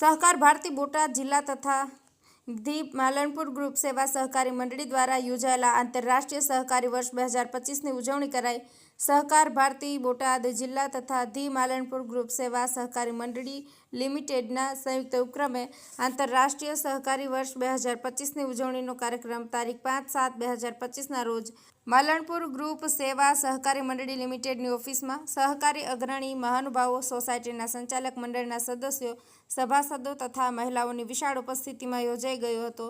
સહકાર ભારતી બોટાદ જિલ્લા તથા ધી માલણપુર ગ્રુપ સેવા સહકારી મંડળી દ્વારા યોજાયેલા આંતરરાષ્ટ્રીય સહકારી વર્ષ બે હજાર પચીસની ઉજવણી કરાઈ. સહકાર ભારતી બોટાદ જિલ્લા તથા ધી માલણપુર ગ્રુપ સેવા સહકારી મંડળી લિમિટેડના સંયુક્ત ઉપક્રમે આંતરરાષ્ટ્રીય સહકારી વર્ષ બે હજાર પચીસની ઉજવણીનો કાર્યક્રમ તારીખ પાંચ સાત બે હજાર પચીસના રોજ માલણપુર ગ્રુપ સેવા સહકારી મંડળી લિમિટેડની ઓફિસમાં સહકારી અગ્રણી મહાનુભાવો, સોસાયટીના સંચાલક મંડળના સદસ્યો, સભાસદો તથા મહિલાઓની વિશાળ ઉપસ્થિતિમાં યોજાઈ ગયો હતો.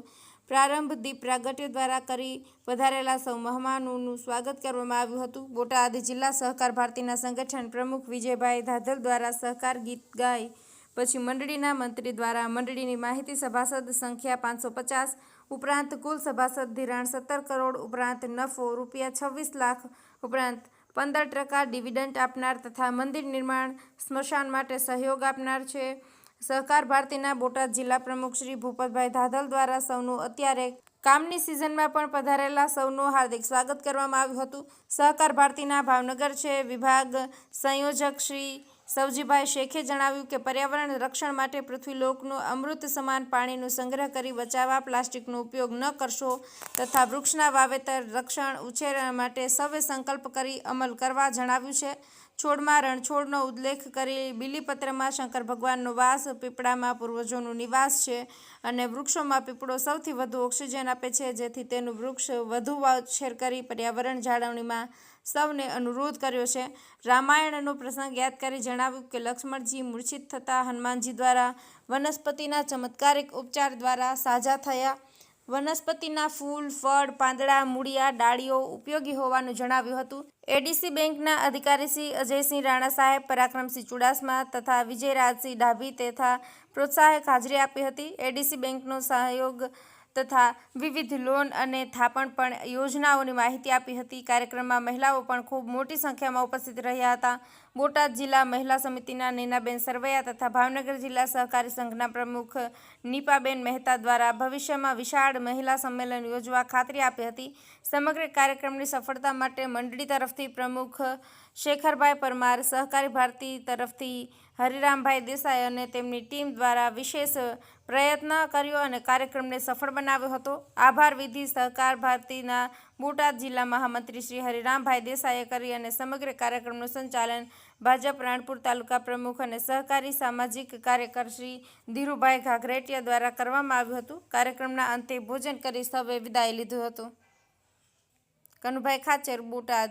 પ્રારંભ દીપ પ્રાગટ્ય દ્વારા કરી વધારેલા સૌ મહેમાનોનું સ્વાગત કરવામાં આવ્યું હતું. બોટાદ જિલ્લા સહકાર ભારતીના સંગઠન પ્રમુખ વિજયભાઈ ધાધલ દ્વારા સહકાર ગીત ગાઈ પછી મંડળીના મંત્રી દ્વારા મંડળીની માહિતી સભાસદ સંખ્યા પાંચસો પચાસ, ઉપરાંત કુલ સભાસદ ધિરાણ સત્તર કરોડ, ઉપરાંત નફો રૂપિયા છવ્વીસ લાખ, ઉપરાંત પંદર ટકા ડિવિડન્ડ આપનાર તથા મંદિર નિર્માણ સ્મશાન માટે સહયોગ આપનાર છે. સહકાર ભારતીના બોટાદ જિલ્લા પ્રમુખ શ્રી ભૂપતભાઈ ધાધલ દ્વારા સૌનું અત્યારે કામની સિઝનમાં પણ પધારેલા સૌનું હાર્દિક સ્વાગત કરવામાં આવ્યું હતું. સહકાર ભારતીના ભાવનગર છે વિભાગ સંયોજક શ્રી સવજીભાઈ શેખે જણાવ્યું કે પર્યાવરણ રક્ષણ માટે પૃથ્વીલોકનું અમૃત સમાન પાણીનો સંગ્રહ કરી બચાવવા, પ્લાસ્ટિકનો ઉપયોગ ન કરશો તથા વૃક્ષના વાવેતર, રક્ષણ, ઉછેર માટે સૌએ સંકલ્પ કરી અમલ કરવા જણાવ્યું છે. છોડમાં રણછોડનો ઉલ્લેખ કરી બિલીપત્રમાં શંકર ભગવાનનો વાસ, પીપળામાં પૂર્વજોનું નિવાસ છે અને વૃક્ષોમાં પીપળો સૌથી વધુ ઓક્સિજન આપે છે, જેથી તેનું વૃક્ષ વધુ વાછેર કરી પર્યાવરણ જાળવણીમાં સૌને અનુરોધ કર્યો છે. રામાયણનો પ્રસંગ યાદ કરી જણાવ્યું કે લક્ષ્મણજી મૂર્છિત થતાં હનુમાનજી દ્વારા વનસ્પતિના ચમત્કારિક ઉપચાર દ્વારા સાજા થયા. વનસ્પતિના ફૂલ, ફળ, પાંદડા, મૂળિયા, ડાળીઓ ઉપયોગી હોવાનું જણાવ્યું હતું. એડીસી બેંકના અધિકારી શ્રી અજયસિંહ રાણા સાહેબ પરાક્રમસિંહ ચુડાસમા તથા વિજયરાજસિંહ ડાભી તથા પ્રોત્સાહક હાજરી આપી હતી. એડીસી બેંકનો સહયોગ તથા વિવિધ લોન અને થાપણ પણ યોજનાઓની માહિતી આપી હતી. કાર્યક્રમમાં મહિલાઓ પણ ખૂબ મોટી સંખ્યામાં ઉપસ્થિત રહ્યા હતા. બોટાદ જિલ્લા મહિલા સમિતિના નીનાબેન સરવૈયા તથા ભાવનગર જિલ્લા સહકારી સંઘના પ્રમુખ નીપાબેન મહેતા દ્વારા ભવિષ્યમાં વિશાળ મહિલા સંમેલન યોજવા ખાતરી આપી હતી. સમગ્ર કાર્યક્રમની સફળતા માટે મંડળી તરફથી પ્રમુખ શેખરભાઈ પરમાર, સહકારી ભારતી તરફથી હરિરામભાઈ દેસાઈ અને તેમની ટીમ દ્વારા વિશેષ પ્રયત્ન કર્યો અને કાર્યક્રમને સફળ બનાવ્યો હતો. આભાર વિધિ સહકાર ભારતીના બોટાદ જિલ્લા મહામંત્રી શ્રી હરિરામભાઈ દેસાઈએ કરી અને સમગ્ર કાર્યક્રમનું સંચાલન ભાજપ રાણપુર તાલુકા પ્રમુખ અને સહકારી સામાજિક કાર્યકર શ્રી ધીરુભાઈ ઘાઘરેટિયા દ્વારા કરવામાં આવ્યું હતું. કાર્યક્રમના અંતે ભોજન કરી સૌએ વિદાય લીધું હતું. કનુભાઈ ખાચર, બોટાદ.